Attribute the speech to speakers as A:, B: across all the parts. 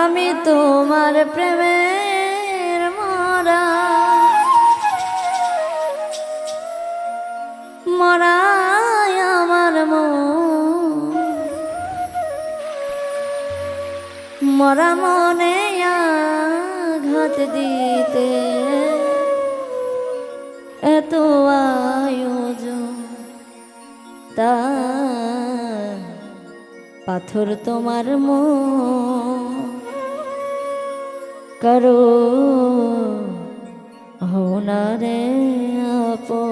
A: আমি তোমার প্রেমের মরা। মরা আমার মরা মনে আঘাত দিতে এত আয়োজন তা পাথর তোমার মন। करो। রে আপো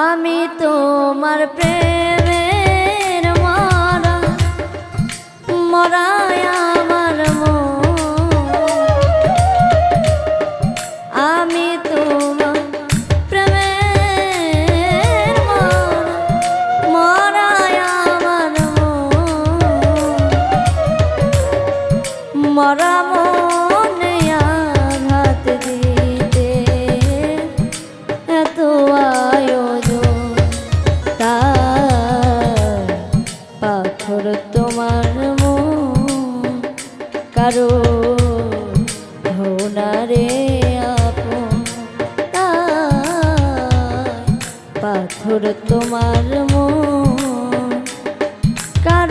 A: আমি তোমার প্রেম ঠাকুর তোমার মন। কার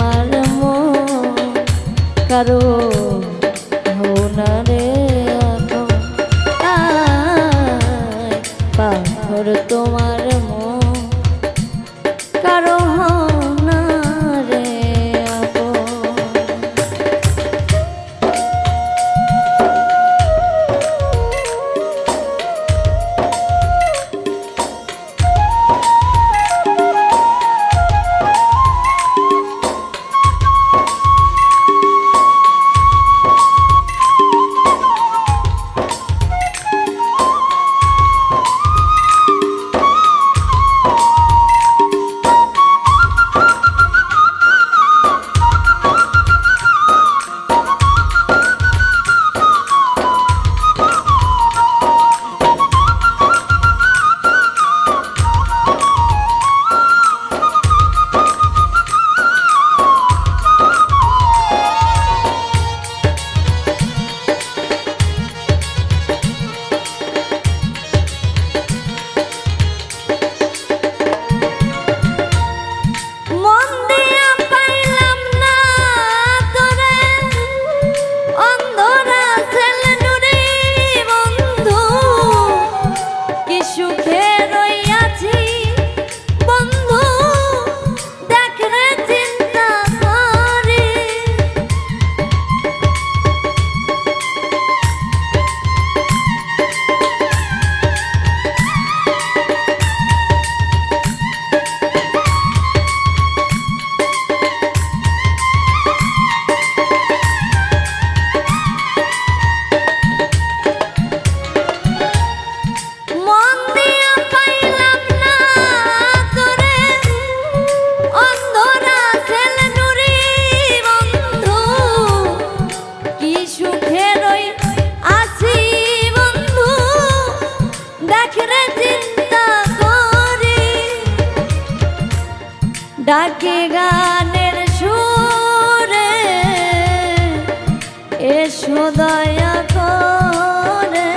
A: আমার মন কারও ডাকে গানের সুরে এসো দয়া করে।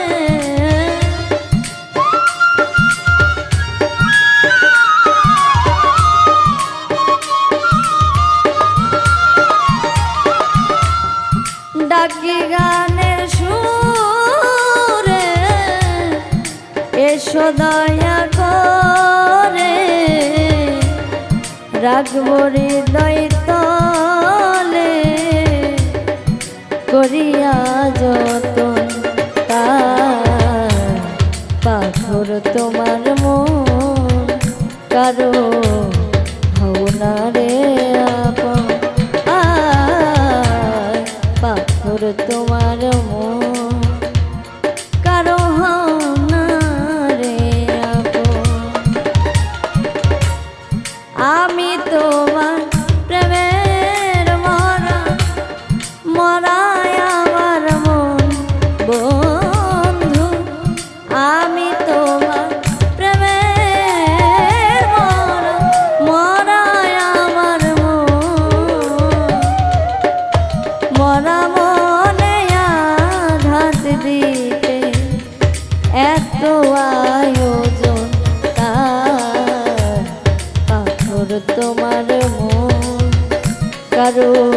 A: ডাকে গানের সুরে এসো দয়া করে। রাখব হৃদয় তলে করিয়া যতন তার পাথর তোমার মন কারও হও রে আ আয়োজন তার পাথর তোমার মন কারও